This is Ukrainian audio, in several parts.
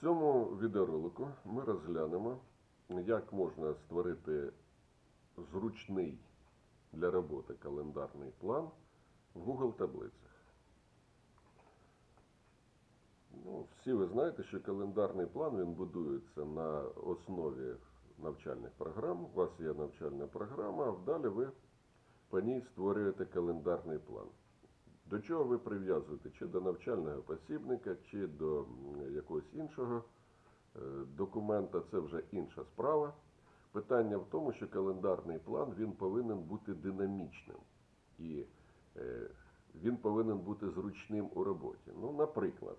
В цьому відеоролику ми розглянемо, як можна створити зручний для роботи календарний план в Google таблицях. Ну, всі ви знаєте, що календарний план він будується на основі навчальних програм. У вас є навчальна програма, а далі ви по ній створюєте календарний план. До чого ви прив'язуєте? Чи до навчального посібника, чи до якогось іншого е, документа, це вже інша справа. Питання в тому, що календарний план він повинен бути динамічним і е, він повинен бути зручним у роботі. Ну, наприклад,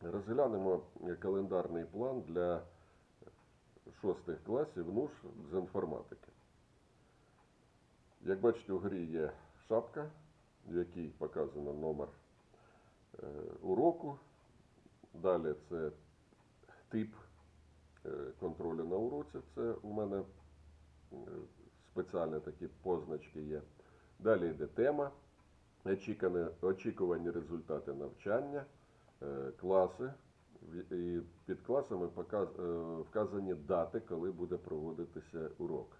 розглянемо календарний план для шостих класів НУШ з інформатики. Як бачите, угорі є шапка, в якій показано номер е, уроку. Далі це тип е, контролю на уроці. Це у мене е, спеціальні такі позначки є. Далі йде тема, очікувані, результати навчання, класи. І під класами вказані дати, коли буде проводитися урок.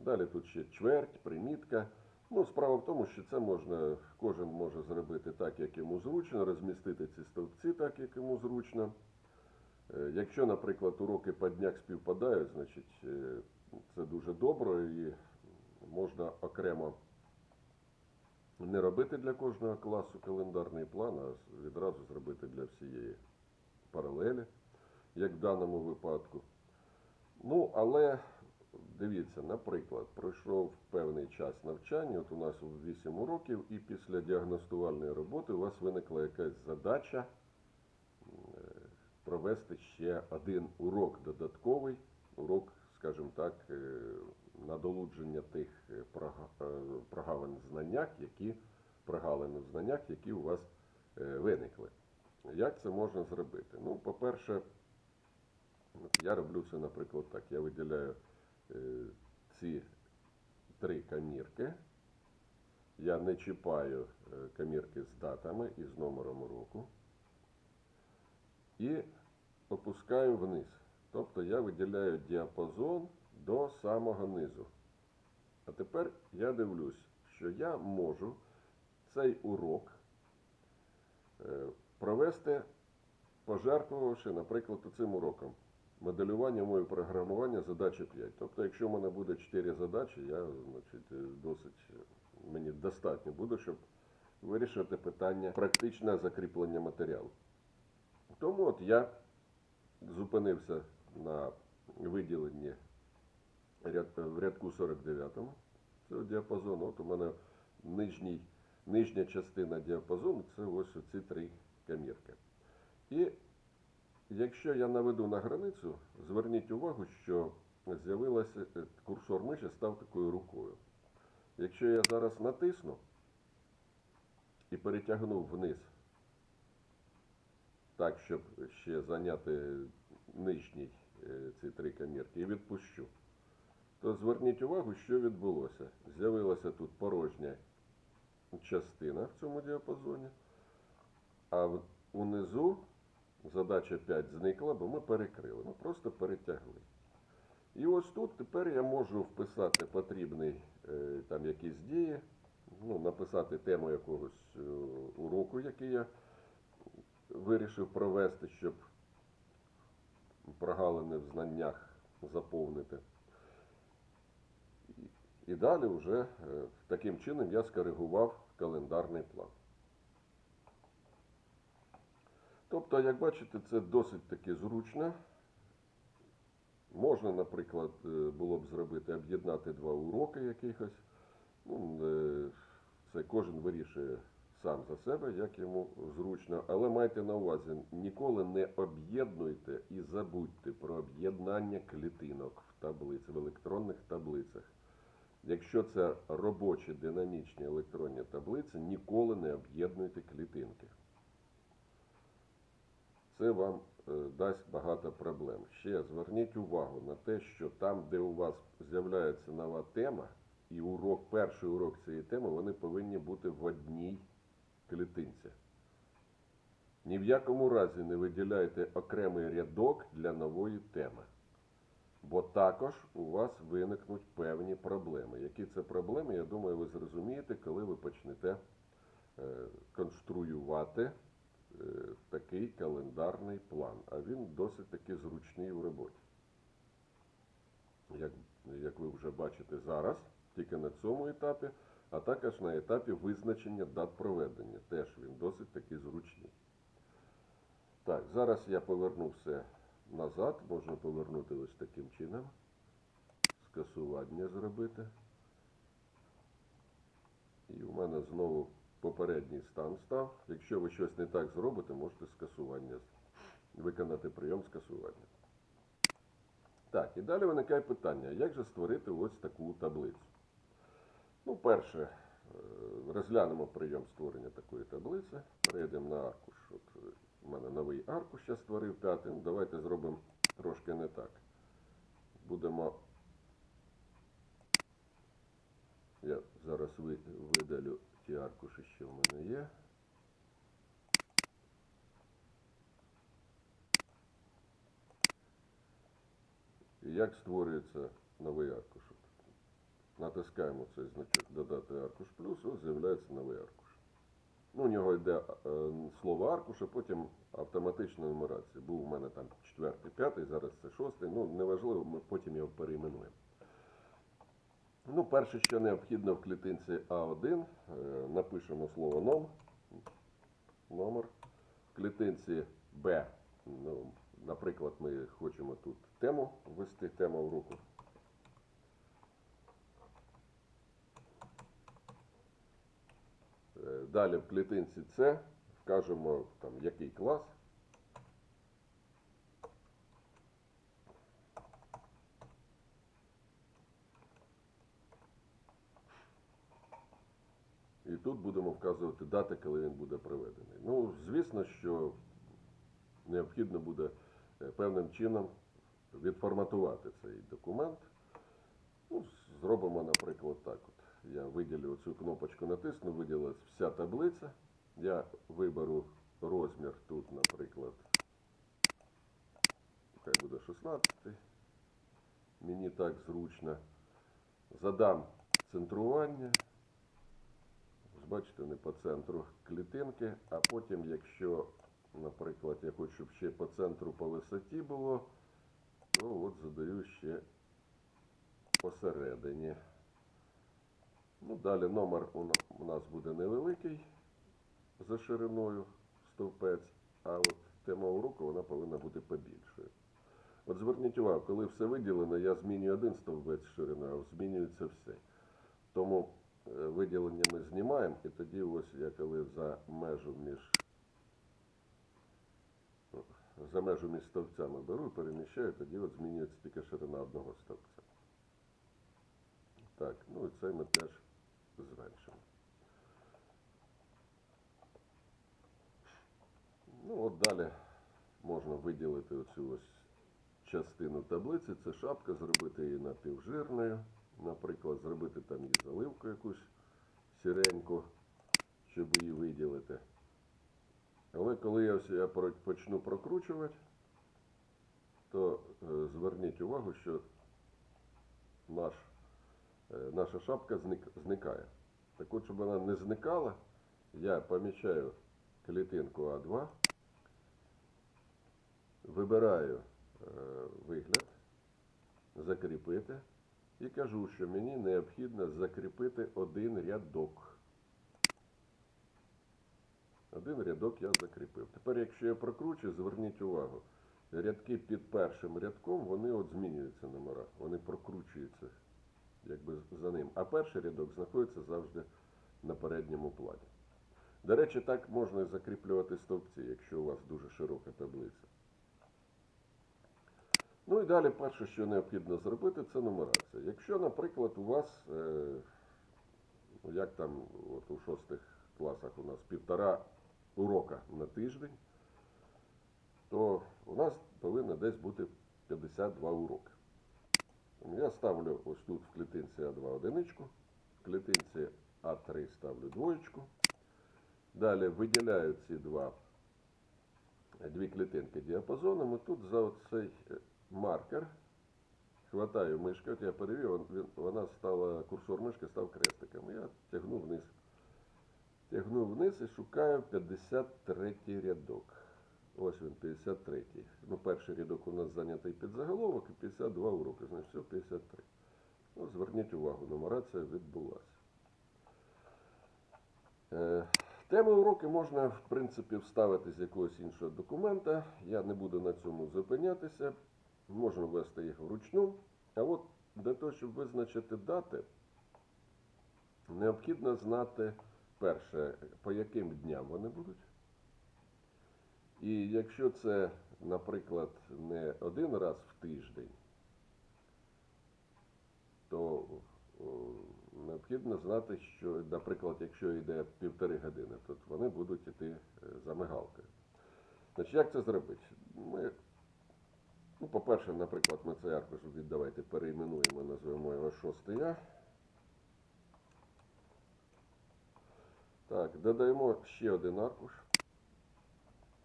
Далі тут ще чверть, примітка. Ну, справа в тому, що це можна, кожен може зробити так, як йому зручно, розмістити ці стовпці так, як йому зручно. Е, Якщо, наприклад, уроки по днях співпадають, значить е, це дуже добре і можна окремо не робити для кожного класу календарний план, а відразу зробити для всієї паралелі, як в даному випадку. Ну, але дивіться, наприклад, пройшов певний час навчання, от у нас 8 уроків, і після діагностувальної роботи у вас виникла якась задача е, провести ще один урок додатковий, урок, скажімо так, е, на долудження тих е, прогалин в знаннях, які прогалин в знаннях, які у вас виникли. Як це можна зробити? Ну, по-перше, Я роблю це, наприклад, так. Я виділяю ці три камірки. Я не чіпаю е, камірки з датами і з номером уроку. І опускаю вниз. Тобто я виділяю діапазон до самого низу. А тепер я дивлюсь, що я можу цей урок е, провести, пожертвувавши, наприклад, цим уроком моделювання моєї програмування задача 5. Тобто, якщо в мене буде 4 задачі, я значить, досить мені достатньо буде, щоб вирішити питання практичне закріплення матеріалу. Тому от я зупинився на виділенні ряд, в рядку 49 цього діапазону. От у мене нижній, нижня частина діапазону це ось ці три камірки. І Якщо я наведу на границю, зверніть увагу, що з'явилося е, курсор миші став такою рукою. Якщо я зараз натисну і перетягну вниз, так, щоб ще зайняти нижній е, ці три камірки, і відпущу, то зверніть увагу, що відбулося. З'явилася тут порожня частина в цьому діапазоні, а в- унизу задача 5 зникла, бо ми перекрили. Ми просто перетягли. І ось тут тепер я можу вписати потрібний е, там якісь дії, ну, написати тему якогось е, уроку, який я вирішив провести, щоб прогалини в знаннях заповнити. І- І далі вже е, таким чином я скоригував календарний план. Тобто, як бачите, це досить таки зручно. Можна, наприклад, е, було б зробити, об'єднати два уроки якихось. Ну, е, це кожен вирішує сам за себе, як йому зручно. Але майте на увазі, ніколи не об'єднуйте і забудьте про об'єднання клітинок в таблиці, в електронних таблицях. Якщо це робочі динамічні електронні таблиці, ніколи не об'єднуйте клітинки це вам е, дасть багато проблем. Ще зверніть увагу на те, що там, де у вас з'являється нова тема, і урок, перший урок цієї теми, вони повинні бути в одній клітинці. Ні в якому разі не виділяйте окремий рядок для нової теми. Бо також у вас виникнуть певні проблеми. Які це проблеми, я думаю, ви зрозумієте, коли ви почнете е, конструювати такий календарний план. А він досить таки зручний у роботі. Як, як ви вже бачите зараз, тільки на цьому етапі, а також на етапі визначення дат проведення. Теж він досить таки зручний. Так, зараз я поверну все назад. Можна повернути ось таким чином. Скасування зробити. І у мене знову попередній стан став. Якщо ви щось не так зробите, можете скасування виконати прийом скасування. Так, і далі виникає питання, як же створити ось таку таблицю? Ну, перше, е, розглянемо прийом створення такої таблиці. Перейдемо на аркуш. От е, у мене новий аркуш я створив п'ятий. Давайте зробимо трошки не так. Будемо. Я зараз видалю ті аркуші, що в мене є. І як створюється новий аркуш? Натискаємо цей значок додати аркуш плюс, ось з'являється новий аркуш. Ну, у нього йде е, слово аркуш, а потім автоматична нумерація. Був у мене там четвертий, п'ятий, зараз це шостий. Ну, неважливо, ми потім його перейменуємо. Ну, перше, що необхідно в клітинці А1, е, напишемо слово ном, номер. В клітинці Б, ну, наприклад, ми хочемо тут тему ввести, тему в руку. Е, Далі в клітинці С вкажемо там який клас. І тут будемо вказувати дати, коли він буде проведений. Ну, звісно, що необхідно буде е, певним чином відформатувати цей документ. Ну, зробимо, наприклад, так. От. Я виділю цю кнопочку, натисну, виділилась вся таблиця. Я виберу розмір тут, наприклад, хай буде 16. Мені так зручно. Задам центрування. Бачите, не по центру клітинки, а потім, якщо, наприклад, я хочу, щоб ще по центру по висоті було, то от задаю ще посередині. Ну, далі номер у нас буде невеликий за шириною стовпець, а от тема уроку вона повинна бути побільшою. От зверніть увагу, коли все виділено, я змінюю один стовбець шириною, а змінюється все. Тому виділення ми знімаємо, і тоді ось я коли за межу між за межу між стовпцями беру, переміщаю, тоді от змінюється тільки ширина одного стовпця. Так, ну і це ми теж зменшимо. Ну, от далі можна виділити оцю ось частину таблиці. Це шапка, зробити її напівжирною. Наприклад, зробити там її заливку якусь сіреньку, щоб її виділити. Але коли я, я почну прокручувати, то е, зверніть увагу, що наш, е, наша шапка зник, зникає. Так от, щоб вона не зникала, я помічаю клітинку А2, вибираю е, вигляд, закріпити і кажу, що мені необхідно закріпити один рядок. Один рядок я закріпив. Тепер, якщо я прокручу, зверніть увагу, рядки під першим рядком, вони от змінюються номера, вони прокручуються якби за ним. А перший рядок знаходиться завжди на передньому плані. До речі, так можна закріплювати стовпці, якщо у вас дуже широка таблиця. Ну і далі перше, що необхідно зробити, це нумерація. Якщо, наприклад, у вас, е, ну, як там от у шостих класах у нас півтора урока на тиждень, то у нас повинно десь бути 52 уроки. Я ставлю ось тут в клітинці А2 одиничку, в клітинці А3 ставлю двоєчку. Далі виділяю ці два дві клітинки діапазоном, і тут за цей маркер хватаю мишки, от я перевів, вона стала, курсор мишки став крестиком. Я тягну вниз. Тягну вниз і шукаю 53 рядок. Ось він, 53. Ну, перший рядок у нас зайнятий під заголовок і 52 уроки. Значить, все 53. Ну, зверніть увагу, нумерація відбулася. Е, Теми уроки можна, в принципі, вставити з якогось іншого документа. Я не буду на цьому зупинятися. Можна ввести їх вручну. А от для того, щоб визначити дати, необхідно знати перше, по яким дням вони будуть. І якщо це, наприклад, не один раз в тиждень, то необхідно знати, що, наприклад, якщо йде півтори години, то вони будуть йти е, за мигалкою. Значить, як це зробити? Ми, ну, по-перше, наприклад, ми цей аркуш від- давайте перейменуємо, назвемо його 6 А. Так, додаємо ще один аркуш.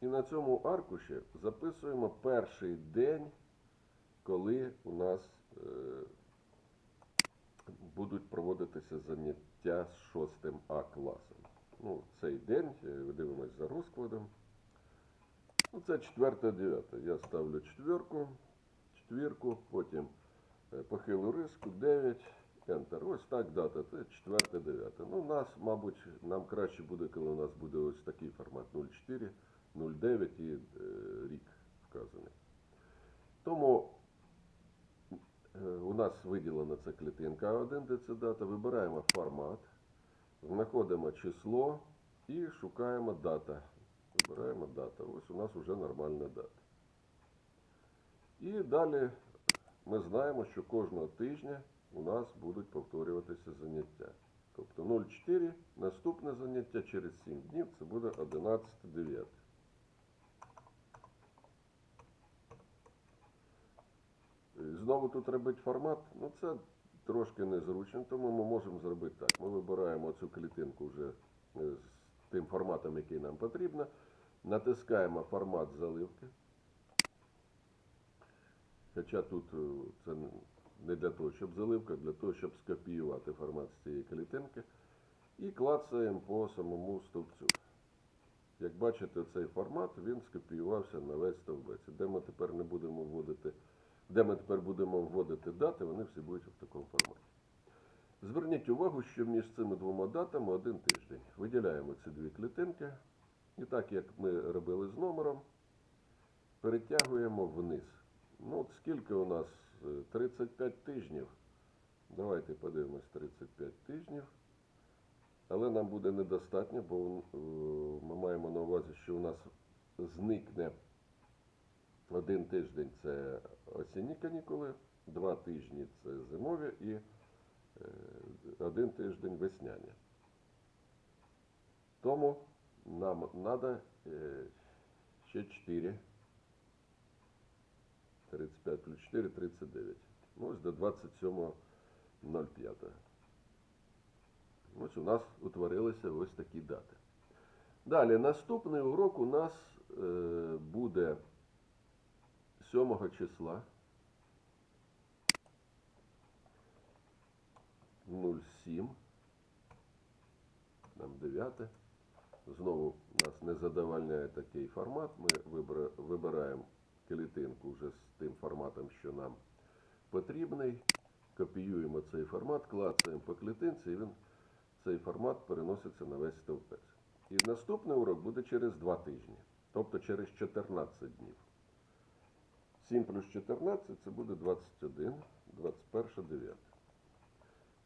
І на цьому аркуші записуємо перший день, коли у нас е, будуть проводитися заняття з 6 А класом. Ну, цей день, е, дивимось за розкладом. Ну, це 4-9. Я ставлю четверку, четвірку, потім е, похилу риску 9, Enter. Ось так дата. Це 4-9. Ну, нас, мабуть, нам краще буде, коли у нас буде ось такий формат 04, 09 і е, рік вказаний. Тому е, у нас виділена ця клітинка А1, де це дата. Вибираємо формат, знаходимо число і шукаємо дата. Вибираємо дата. Ось у нас вже нормальна дата. І далі ми знаємо, що кожного тижня у нас будуть повторюватися заняття. Тобто 0,4, наступне заняття через 7 днів це буде 11.9. Знову тут робити формат, ну це трошки незручно, тому ми можемо зробити так. Ми вибираємо цю клітинку вже е, з тим форматом, який нам потрібно. Натискаємо формат заливки. Хоча тут е, це не для того, щоб заливка, для того, щоб скопіювати формат з цієї клітинки. І клацаємо по самому стовпцю. Як бачите, цей формат він скопіювався на весь стовбець. Де ми тепер не будемо вводити, де ми тепер будемо вводити дати, вони всі будуть в такому форматі. Зверніть увагу, що між цими двома датами один тиждень. Виділяємо ці дві клітинки. І так, як ми робили з номером, перетягуємо вниз. Ну, от скільки у нас? Е, 35 тижнів. Давайте подивимось 35 тижнів. Але нам буде недостатньо, бо е, ми маємо на увазі, що у нас зникне один тиждень це осінні канікули, два тижні це зимові і е, один тиждень весняні. Тому нам треба ще 4. 35 плюс 4 39. Ну, ось до 27.05. Ось у нас утворилися ось такі дати. Далі, наступний урок у нас е, буде 7 числа 07. Нам 9. Знову нас не задовольняє такий формат. Ми вибираємо клітинку вже з тим форматом, що нам потрібний. Копіюємо цей формат, клацаємо по клітинці, і він, цей формат переноситься на весь стовпець. І наступний урок буде через 2 тижні, тобто через 14 днів. 7 плюс 14 це буде 21, 21, 9.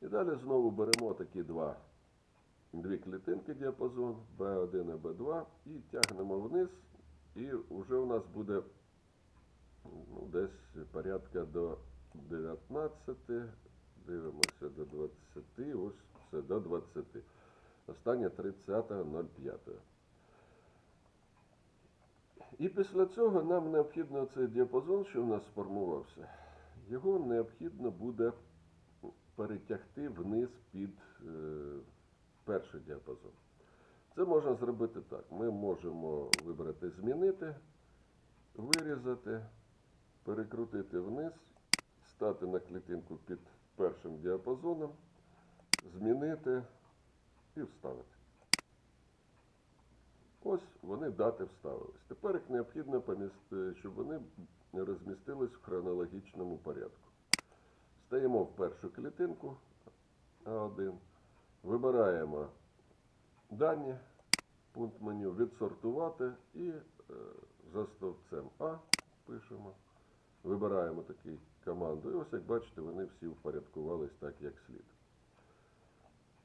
І далі знову беремо такі два, дві клітинки діапазон B1 і B2 і тягнемо вниз, і вже у нас буде ну, десь порядка до 19, дивимося до 20, ось все до 20. Останнє 30.05. І після цього нам необхідно цей діапазон, що в нас сформувався, його необхідно буде перетягти вниз під е, перший діапазон. Це можна зробити так. Ми можемо вибрати змінити вирізати, перекрутити вниз, стати на клітинку під першим діапазоном, змінити і вставити. Ось вони дати вставились. Тепер їх необхідно помісти, щоб вони розмістились в хронологічному порядку. Стаємо в першу клітинку А1, вибираємо дані, пункт меню відсортувати і е, за стовпцем А пишемо. Вибираємо таку команду. І ось як бачите, вони всі впорядкувались так, як слід.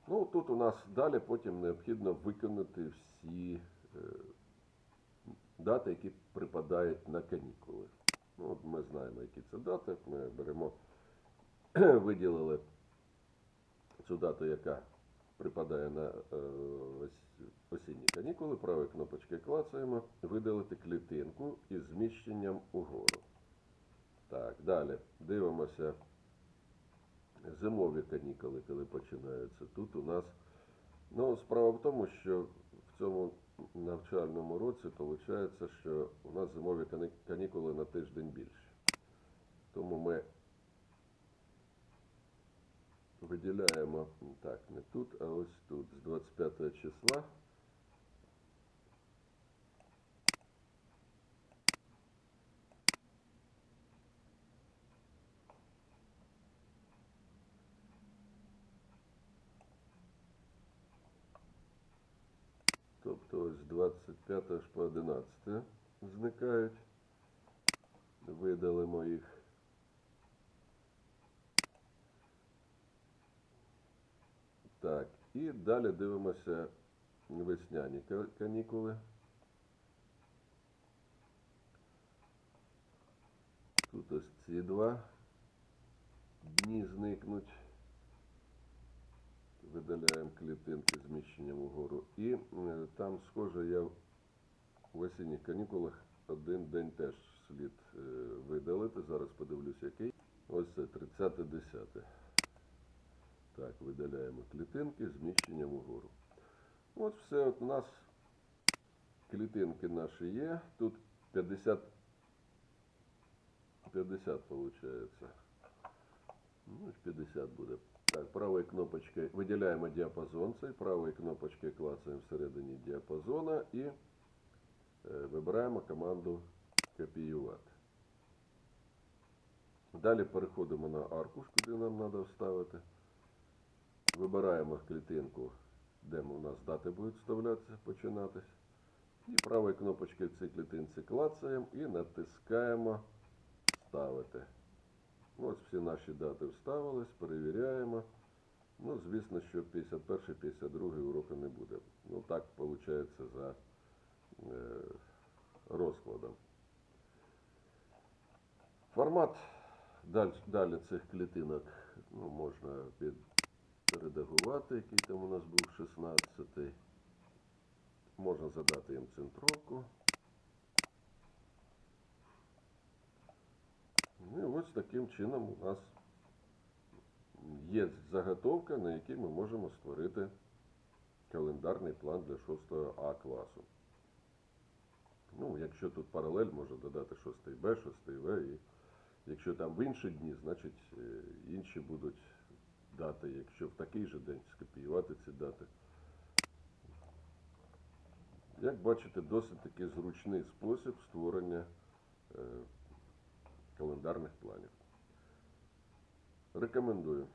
Ну, тут у нас далі потім необхідно виконати всі е, дати, які припадають на канікули. Ну, от ми знаємо, які це дати. Ми беремо, виділили цю дату, яка припадає на е, осінні канікули. Правою кнопочкою клацаємо, видалити клітинку із зміщенням угору. Так, далі дивимося зимові канікули, коли починаються. Тут у нас ну, справа в тому, що в цьому навчальному році виходить, що у нас зимові канікули на тиждень більше. Тому ми виділяємо так, не тут, а ось тут, з 25 числа. Тобто ось з 25 аж по 11 зникають. Видалимо їх. Так, і далі дивимося весняні канікули. Тут ось ці два дні зникнуть. Видаляємо клітинки зміщенням угору. І е, там, схоже, я в осінніх канікулах один день теж слід е, видалити. Зараз подивлюсь, який. Ось це 30-10. Так, видаляємо клітинки зміщенням угору. От все, от у нас клітинки наші є. Тут 50, 50 виходить. Ну, 50 буде. Так, правою кнопочкою виділяємо діапазон цей, правою кнопочкою клацаємо всередині діапазона і е, вибираємо команду копіювати. Далі переходимо на аркуш, куди нам треба вставити. Вибираємо клітинку, де у нас дати будуть вставлятися, починатись. І правою кнопочкою в цій клітинці клацаємо і натискаємо Вставити. Ось всі наші дати вставились, перевіряємо. Ну, звісно, що 51-52 уроку не буде. Ну, так виходить за е, розкладом. Формат далі, далі цих клітинок ну, можна під, передагувати, який там у нас був 16-й. Можна задати їм центровку. Ну і ось таким чином у нас є заготовка, на якій ми можемо створити календарний план для 6 А класу. Ну, якщо тут паралель, можна додати 6 Б, 6 В. І якщо там в інші дні, значить е, інші будуть дати. Якщо в такий же день скопіювати ці дати. Як бачите, досить таки зручний спосіб створення е, календарних планів. Рекомендую.